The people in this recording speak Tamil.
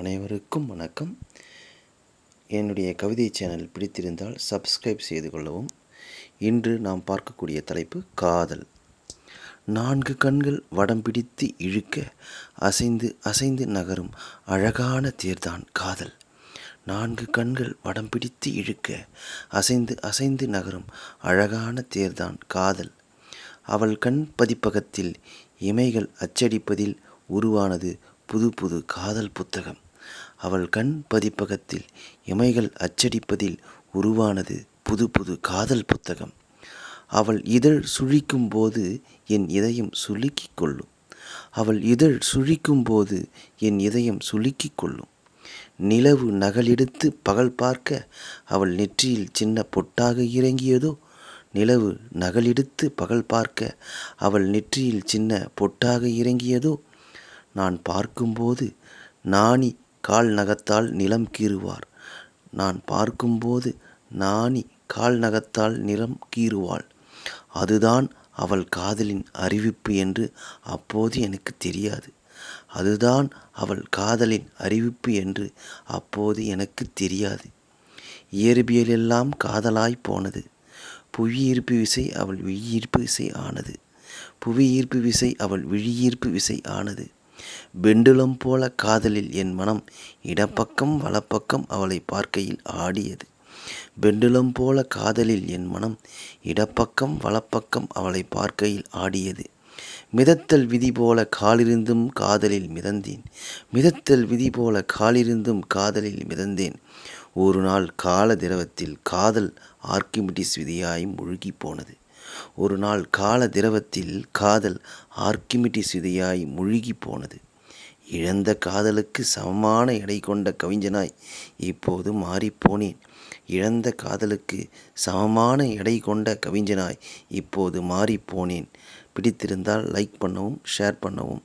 அனைவருக்கும் வணக்கம். என்னுடைய கவிதை சேனல் பிடித்திருந்தால் சப்ஸ்கிரைப் செய்து கொள்ளவும். இன்று நாம் பார்க்கக்கூடிய தலைப்பு காதல். நான்கு கண்கள் வடம் பிடித்து இழுக்க அசைந்து அசைந்து நகரும் அழகான தேர்தான் காதல். நான்கு கண்கள் வடம் பிடித்து இழுக்க அசைந்து அசைந்து நகரும் அழகான தேர்தான் காதல். அவள் கண் பதிப்பகத்தில் இமைகள் அச்சடிப்பதில் உருவானது புது புது காதல் புத்தகம். அவள் கண் பதிப்பகத்தில் இமைகள் அச்சடிப்பதில் உருவானது புது புது காதல் புத்தகம். அவள் இதழ் சுழிக்கும் போது என் இதயம் சுலுக்கிக் கொள்ளும். அவள் இதழ் சுழிக்கும் போது என் இதயம் சுலுக்கிக் கொள்ளும். நிலவு நகலெடுத்து பகல் பார்க்க அவள் நெற்றியில் சின்ன பொட்டாக இறங்கியதோ? நிலவு நகலெடுத்து பகல் பார்க்க அவள் நெற்றியில் சின்ன பொட்டாக இறங்கியதோ? நான் பார்க்கும்போது நாணி கால் நகத்தால் நிலம் கீறுவார். நான் பார்க்கும்போது நாணி கால் நகத்தால் நிலம் கீறுவாள். அதுதான் அவள் காதலின் அறிவிப்பு என்று அப்போது எனக்கு தெரியாது. அதுதான் அவள் காதலின் அறிவிப்பு என்று அப்போது எனக்கு தெரியாது. இயற்பியலெல்லாம் காதலாய் போனது. புவியீர்ப்பு விசை அவள் விழியீர்ப்பு விசை ஆனது. புவியீர்ப்பு விசை அவள் விழியீர்ப்பு விசை ஆனது. பெண்டுலம் போல காதலில் என் மனம் இடப்பக்கம் வலப்பக்கம் அவளை பார்க்கையில் ஆடியது. பெண்டுலம் போல காதலில் என் மனம் இடப்பக்கம் வலப்பக்கம் அவளை பார்க்கையில் ஆடியது. மிதத்தல் விதி போல காலிருந்தும் காதலில் மிதந்தேன். மிதத்தல் விதி போல காலிருந்தும் காதலில் மிதந்தேன். ஒரு நாள் கால திரவத்தில் காதல் ஆர்கிமிடிஸ் விதியாய் முழுகி போனது. ஒரு நாள் கால திரவத்தில் காதல் ஆர்கிமிடிஸ் விதையாய் முழுகி போனது. இழந்த காதலுக்கு சமமான எடை கொண்ட கவிஞனாய் இப்போது மாறிப்போனேன் இழந்த காதலுக்கு சமமான எடை கொண்ட கவிஞனாய் இப்போது மாறிப்போனேன் பிடித்திருந்தால் லைக் பண்ணவும் ஷேர் பண்ணவும்